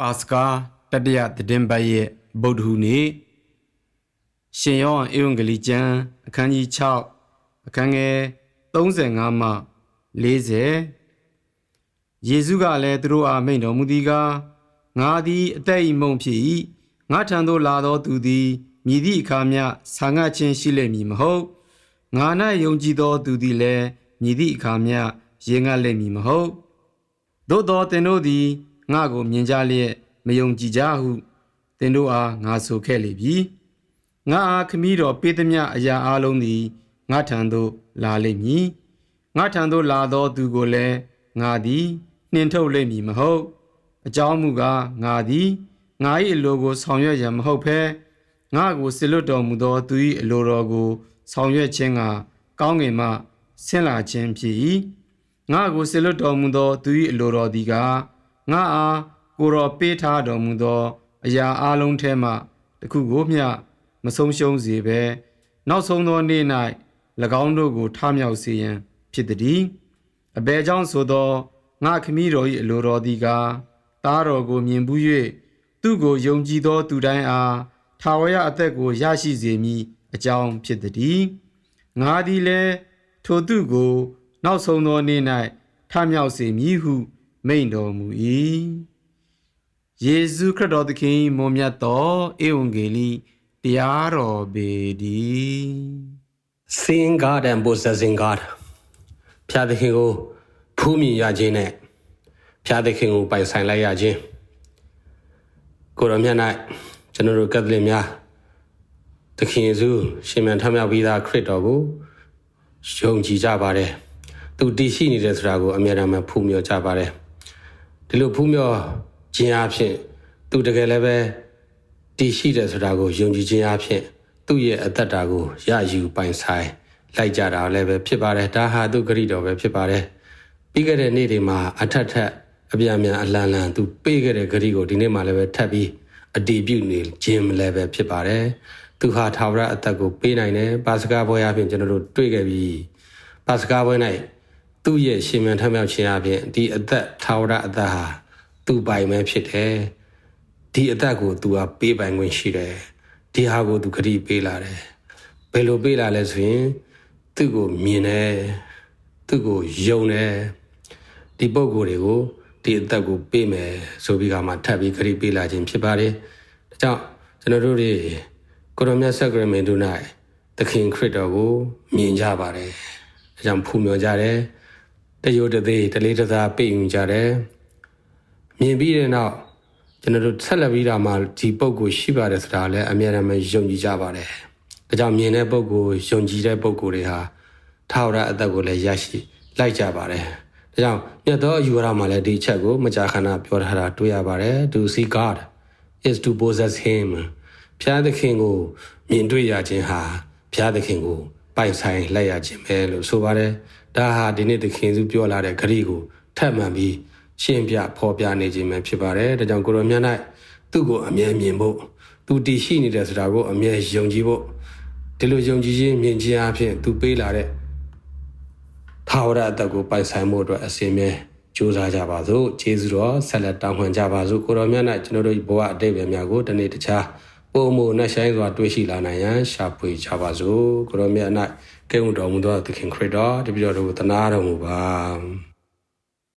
ပါစကာတတရသတင်ပတ်ရဲ့ဗုဒ္ဓဟူးနေ့ရှင်ယောဟန်ဧဝံဂေလိကျမ်းအခန်းကြီး6အခန်းငယ်35မှ40ယေရှုကလည်းသူတို့အားမိန့်တော်မူသည်ကားငါသည်အသက်ဤမုံဖြစ်၏ငါထံသို့လာသောသူသည်မြည်သည့်အခါမျှဆာငတ်ခြင်းရှိလိမ့်မည်မဟုတ်ငါ၌ယုံကြည်သောသူသည်လည်းမြည်သည့်အခါမျှရင်ငတ်လိမ့်မည်မဟုတ်သို့သောသင်တို့သည် ငါကိုမြင်ကြလျက်မယုံကြည်ကြဟုသင်တို့အားငါဆိုခဲ့လေပြီငါအားခမည်းတော်ပေးသမျှအရာအလုံးသည်ငါထံသို့လာလိမ့်မည်ငါထံသို့လာသောသူကိုလည်းငါသည်နှင်ထုတ်လိမ့်မည်မဟုတ် အကြောင်းမူကားငါသည်ငါ၏အလိုကိုဆောင်ရွက်ရန်မဟုတ်ဘဲငါကိုစစ်လွတ်တော်မူသောသူ၏အလိုတော်ကို ဆောင်ရွက်ခြင်းကကောင်းကင်မှဆင်းလာခြင်းဖြစ်၏ငါကိုစစ်လွတ်တော်မူသောသူ၏အလိုတော်သည်ကား ငါအားကိုယ်တော်ပေးထားတော်မူသော အရာအလုံးထဲမှတစ်ခုကိုမျှမဆုံးရှုံးစေဘဲနောက်ဆုံးသောနေ့၌၎င်းတို့ကိုထမြောက်စေရန်ဖြစ်သည်အဘယ်ကြောင့်ဆိုသောငါခမည်းတော်၏အလိုတော်သည်ကားသားတော်ကိုမြင်ဘူး၍သူ့ကိုယုံကြည်သောသူတိုင်းအားထာဝရအသက်ကိုရရှိစေမည်အကြောင်းဖြစ်သည်ငါသည်လည်းထိုသူကို နောက်ဆုံးသောနေ့၌ထမြောက်စေမည်ဟု မိန့်တော်မူ၏ယေရှုခရစ်တော်သခင်မွန်မြတ်သောဧဝံဂေလိတရားတော်ပေတည်း Seeing God and possessing God ဖျားသခင်ကိုဖူးမြင်ရခြင်းနဲ့ဖျားသခင်ကိုပိုင်ဆိုင်လိုက်ရခြင်းကိုရောမြတ်၌ကျွန်တော်တို့ကက်သလစ်များသခင်ယေရှုရှင်မြန်ထမြောက်ပြီးသားခရစ်တော်ကိုယုံကြည်ကြပါတယ်သူတည်ရှိနေတယ်ဆိုတာကိုအမြဲတမ်းဖူးမြော်ကြပါတယ် ဒီလိုဖူးမြော်ခြင်းအဖြစ်သူတကယ်လည်းပဲတည်ရှိတယ်ဆိုတာကိုယုံကြည်ခြင်းအဖြစ်သူ့ရဲ့အသက်တာကိုရယူပိုင်ဆိုင်လိုက်ကြတာလည်းပဲဖြစ်ပါတယ်ဒါဟာသူဂရိတော်ပဲဖြစ်ပါတယ်ပြီးခဲ့တဲ့နေ့တွေမှာအထက်ထက်အပြန်အပြန်အလန်လန်သူပေးခဲ့တဲ့ဂရိကိုဒီနေ့မှလည်းပဲထပ်ပြီးအတည်ပြုနေခြင်းလည်းပဲဖြစ်ပါတယ်သူဟာထာဝရအသက်ကိုပေးနိုင်တယ်ပါစကားပွဲအပြင်ကျွန်တော်တို့တွေ့ခဲ့ပြီးပါစကားပွဲ၌ သူ့ရဲ့ရှင်မြန်ထမြောက်ခြင်းအပြင်ဒီအသက်ထာဝရအသက်ဟာသူ့ပိုင်ပဲဖြစ်တယ်ဒီအသက်ကို तू ဟာပေးပိုင်ခွင့်ရှိတယ်ဒီဟာကို तू ဂရိပေးလာတယ်ဘယ်လိုပေးလာလဲဆိုရင်သူ့ကိုမြင်တယ်သူ့ကိုယုံတယ်ဒီပုံကိုယ်တွေကိုဒီအသက်ကိုပေးမယ်ဆိုပြီးကမှထပ်ပြီးဂရိပေးလာခြင်းဖြစ်ပါတယ်ဒါကြောင့်ကျွန်တော်တို့တွေကိုရိုမြတ်ဆက်ကရမင်တို့၌သခင်ခရစ်တော်ကိုမြင်ကြပါတယ်ဒါကြောင့်ဖူးမြော်ကြတယ် တယိုတသေးတလေးတသားပိတ်ယူကြတယ်မြင်ပြီးတဲ့နောက်ကျွန်တော်တို့ဆက်လက်ပြီးတော့မှဒီပုံကိုရှိပါတယ်ဆိုတာလည်းအများအားဖြင့်ယုံကြည်ကြပါတယ်။ဒါကြောင့်မြင်တဲ့ပုံကိုယုံကြည်တဲ့ပုံကိုတွေဟာထာဝရအသက်ကိုလည်းရရှိလိုက်ကြပါတယ်။ဒါကြောင့်မြတ်သောအယူဝါဒမှာလည်းဒီအချက်ကိုမကြာခဏပြောထားတာတွေ့ရပါတယ်။ To see God is to possess him ဖျားသခင်ကိုမြင်တွေ့ရခြင်းဟာဖျားသခင်ကို ပိုင်ဆိုင်လိုက်ရခြင်းပဲလို့ဆိုပါတယ်။ဒါဟာဒီနေ့သခင်စုပြောလာတဲ့ဂရိကိုထပ်မှန်ပြီးရှင်းပြဖော်ပြနေခြင်းပဲဖြစ်ပါတယ်။ဒါကြောင့်ကိုရောမြတ်၌သူ့ကိုအမြဲမြင်ဖို့သူတည်ရှိနေတယ်ဆိုတာကိုအမြဲယုံကြည်ဖို့ဒီလိုယုံကြည်ခြင်းမြင်ခြင်းအဖြစ်သူပေးလာတဲ့ထာဝရအသက်ကိုပိုင်ဆိုင်မှုအတွက်အစဉ်မြဲကြိုးစားကြပါစို့ကျေးဇူးတော်ဆက်လက်တောင်းပန်ကြပါစို့ကိုရောမြတ်၌ကျွန်တော်တို့ဘဝအတိတ်ပဲများကိုတနေ့တခြား ပုံမှုနဲ့ဆိုင်စွာတွေ့ရှိလာနိုင်ရန်ရှာဖွေကြပါစို့ကိုရောမြတ်၌ကဲ့ဝင်တော်မူသောသခင်ခရစ်တော်တပည့်တော်တို့ကိုတနာတော်မူပါ